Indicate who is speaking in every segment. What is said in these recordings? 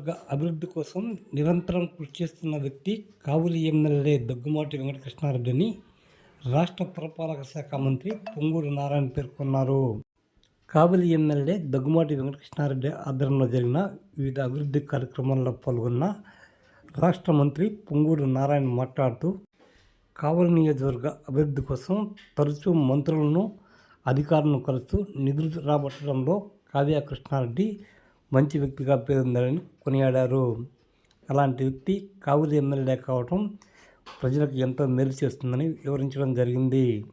Speaker 1: నియోజకవర్గ అభివృద్ధి కోసం నిరంతరం కృషి చేస్తున్న వ్యక్తి కావులి ఎమ్మెల్యే దగ్గుమాటి వెంకటకృష్ణారెడ్డిని రాష్ట్ర పురపాలక శాఖ మంత్రి పొంగూరు నారాయణ పేర్కొన్నారు. కావలి ఎమ్మెల్యే దగ్గుమాటి వెంకటకృష్ణారెడ్డి ఆధ్వర్యంలో జరిగిన వివిధ అభివృద్ధి కార్యక్రమాల్లో పాల్గొన్న రాష్ట్ర మంత్రి పొంగూరు నారాయణ మాట్లాడుతూ కావలి నియోజకవర్గ అభివృద్ధి కోసం తరచూ మంత్రులను అధికారులను కలుస్తూ నిధులు రాబట్టడంలో కావ్య కృష్ణారెడ్డి మంచి వ్యక్తిగా పేరొందారని కొనియాడారు. అలాంటి వ్యక్తి కావలి ఎమ్మెల్యే కావటం ప్రజలకు ఎంతో మేలు చేస్తుందని వివరించడం జరిగింది.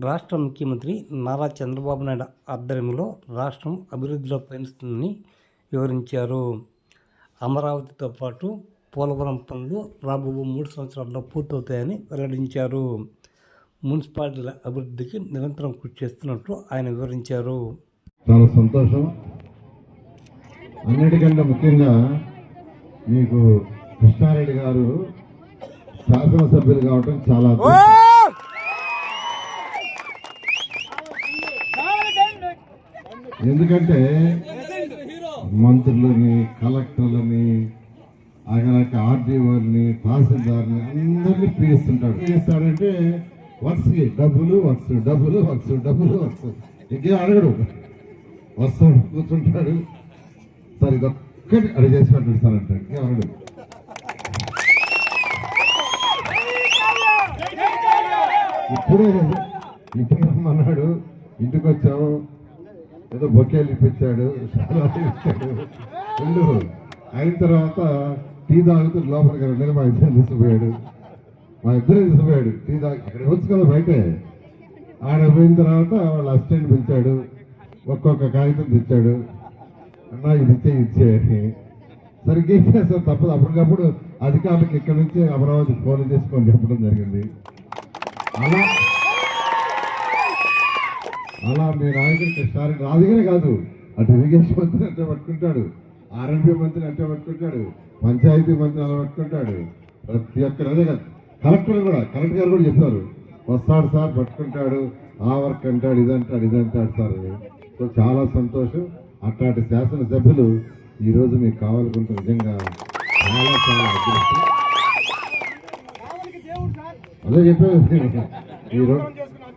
Speaker 1: రాష్ట్ర ముఖ్యమంత్రి నారా చంద్రబాబు నాయుడు ఆధ్వర్యంలో రాష్ట్రం అభివృద్ధిలో పయనిస్తుందని వివరించారు. అమరావతితో పాటు పోలవరం పనులు రాబో మూడు సంవత్సరాల్లో పూర్తవుతాయని వెల్లడించారు. మున్సిపాలిటీల అభివృద్ధికి నిరంతరం కృషి చేస్తున్నట్లు ఆయన వివరించారు.
Speaker 2: చాలా సంతోషం. అన్నిటికంటే ముఖ్యంగా మీకు కృష్ణారెడ్డి గారు శాసనసభ్యులు కావటం చాలా. ఎందుకంటే మంత్రులని కలెక్టర్లని అలాగే ఆర్డీఓని తహసీల్దార్ని అందరినీ పిలుస్తుంటాడు. పిలుస్తాడంటే వర్క్స్కి డబ్బులు వర్క్స్ డబ్బులు వర్క్స్ డబ్బులు వర్క్స్ ఇంకేం అడగడు. వస్తాడు కూర్చుంటాడు. సార్ ఇది ఒక్కటి అడిగి చేసి పెట్టండి సార్ అంటే ఇంకేం ఇప్పుడే ఇప్పుడే అన్నాడు ఇంటికి వచ్చాము. ఏదో బొకేలు ఇప్పించాడు ఇప్పించాడు. రెండు అయిన తర్వాత టీ తాగుతూ లోపలికి వెళ్ళి మా ఇద్దరు తీసిపోయాడు మా ఇద్దరు తీసిపోయాడు టీ తాగి అక్కడ వచ్చు కదా బయటే. ఆడ పోయిన తర్వాత వాళ్ళ అసిస్టెంట్ పిలిచాడు. ఒక్కొక్క కాగితం తెచ్చాడు. అన్నా ఇది ఇచ్చే ఇచ్చే అని సరిగ్గా ఇచ్చేస్తాం తప్పదు. అప్పటికప్పుడు అధికారులకు ఇక్కడ నుంచి అమరావతి ఫోన్ చేసుకొని చెప్పడం జరిగింది. అలా అలా మీ నాయకుడు కృష్ణారెడ్డి రాజుగానే కాదు అటు ఇరిగేషన్ మంత్రి అంటే పట్టుకుంటాడు ఆర్ఎంపీ మంత్రి అంటే పట్టుకుంటాడు పంచాయతీ మంత్రి అలా పట్టుకుంటాడు. ప్రతి ఒక్కరు అదే కాదు కలెక్టర్ కూడా కలెక్టర్ గారు కూడా చెప్తారు వస్తాడు సార్ పట్టుకుంటాడు ఆ వర్క్ అంటాడు ఇదంటాడు ఇదంటాడు సార్ సో చాలా సంతోషం. అట్లాంటి శాసనసభ్యులు ఈరోజు మీకు కావాలనుకుంటే నిజంగా చాలా చాలా అదృష్టం. అదే చెప్పాను. ఈ రోడ్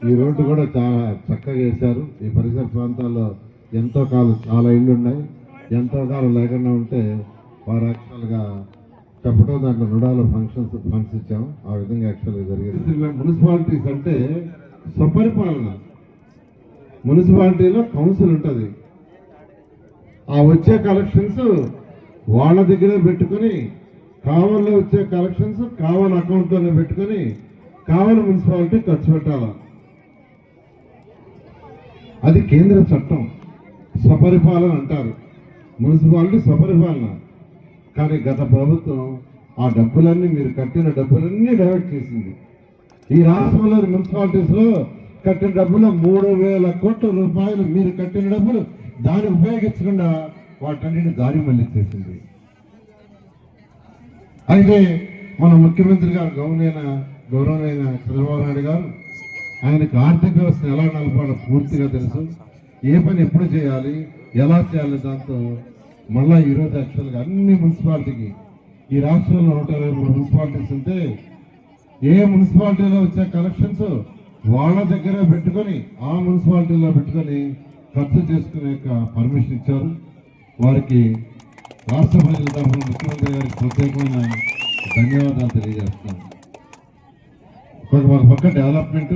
Speaker 2: ఈ రోడ్డు కూడా చాలా చక్కగా వేశారు. ఈ పరిసర ప్రాంతాల్లో ఎంతో కాలం చాలా ఇళ్ళు ఉన్నాయి. ఎంతో కాలం లేకుండా ఉంటే వారు యాక్చువల్గా చెప్పడం దాంట్లో రుణాల ఫంక్షన్స్ ఫండ్స్ ఇచ్చాము. ఆ విధంగా యాక్చువల్గా జరిగింది. మున్సిపాలిటీస్ అంటే స్వపరిపాలన. మున్సిపాలిటీలో కౌన్సిల్ ఉంటుంది. ఆ వచ్చే కలెక్షన్స్ వాళ్ళ దగ్గరే పెట్టుకొని కావల్లో వచ్చే కలెక్షన్స్ కావల్ అకౌంట్లోనే పెట్టుకొని కావలి మున్సిపాలిటీ ఖర్చు పెట్టాల? అది కేంద్ర చట్టం. స్వపరిపాలన అంటారు. మున్సిపాలిటీ స్వపరిపాలన. కానీ గత ప్రభుత్వం ఆ డబ్బులన్నీ మీరు కట్టిన డబ్బులన్నీ డైవర్ట్ చేసింది. ఈ రాష్ట్రంలోని మున్సిపాలిటీస్లో కట్టిన డబ్బులు మూడు వేల కోట్ల రూపాయలు మీరు కట్టిన డబ్బులు దాన్ని ఉపయోగించకుండా వాటన్నిటిని దారి మళ్ళించేసింది అయితే మన ముఖ్యమంత్రి గారు గౌరవైన గౌరవమైన చంద్రబాబు నాయుడు గారు ఆయనకు ఆర్థిక వ్యవస్థను ఎలా నడపాలో పూర్తిగా తెలుసు. ఏ పని ఎప్పుడు చేయాలి ఎలా చేయాలి దాంతో మళ్ళా ఈరోజు యాక్చువల్గా అన్ని మున్సిపాలిటీకి ఈ రాష్ట్రంలో నూట ఇరవై మూడు మున్సిపాలిటీస్ ఉంటే ఏ మున్సిపాలిటీలో వచ్చే కలెక్షన్స్ వాళ్ళ దగ్గర పెట్టుకొని ఆ మున్సిపాలిటీలో పెట్టుకొని ఖర్చు చేసుకునే పర్మిషన్ ఇచ్చారు. వారికి రాష్ట్ర ప్రజల తరఫున ముఖ్యమంత్రి గారికి ప్రత్యేకమైన ధన్యవాదాలు తెలియజేస్తున్నాను. ఒక ఒక పక్క డెవలప్మెంట్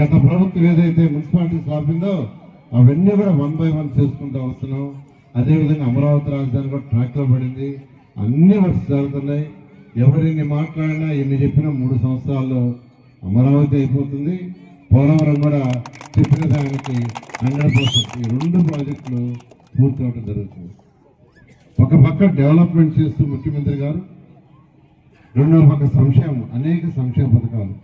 Speaker 2: గత ప్రభుత్వం ఏదైతే మున్సిపాలిటీస్ ఆపిందో అవన్నీ కూడా వన్ బై వన్ చేసుకుంటూ వస్తున్నాం. అదేవిధంగా అమరావతి రాజధాని కూడా ట్రాక్లో పడింది. అన్ని వర్క్స్ జరుగుతున్నాయి. ఎవరిని మాట్లాడినా ఎన్ని చెప్పినా మూడు సంవత్సరాల్లో అమరావతి అయిపోతుంది. పోలవరం కూడా చెప్పిన దానికి హండ్రెడ్ పర్సెంట్ ఈ రెండు ప్రాజెక్టులు పూర్తి అవడం జరుగుతుంది. ఒక పక్క డెవలప్మెంట్ చేస్తూ ముఖ్యమంత్రి గారు రెండో పక్క సంక్షేమం అనేక సంక్షేమ పథకాలు.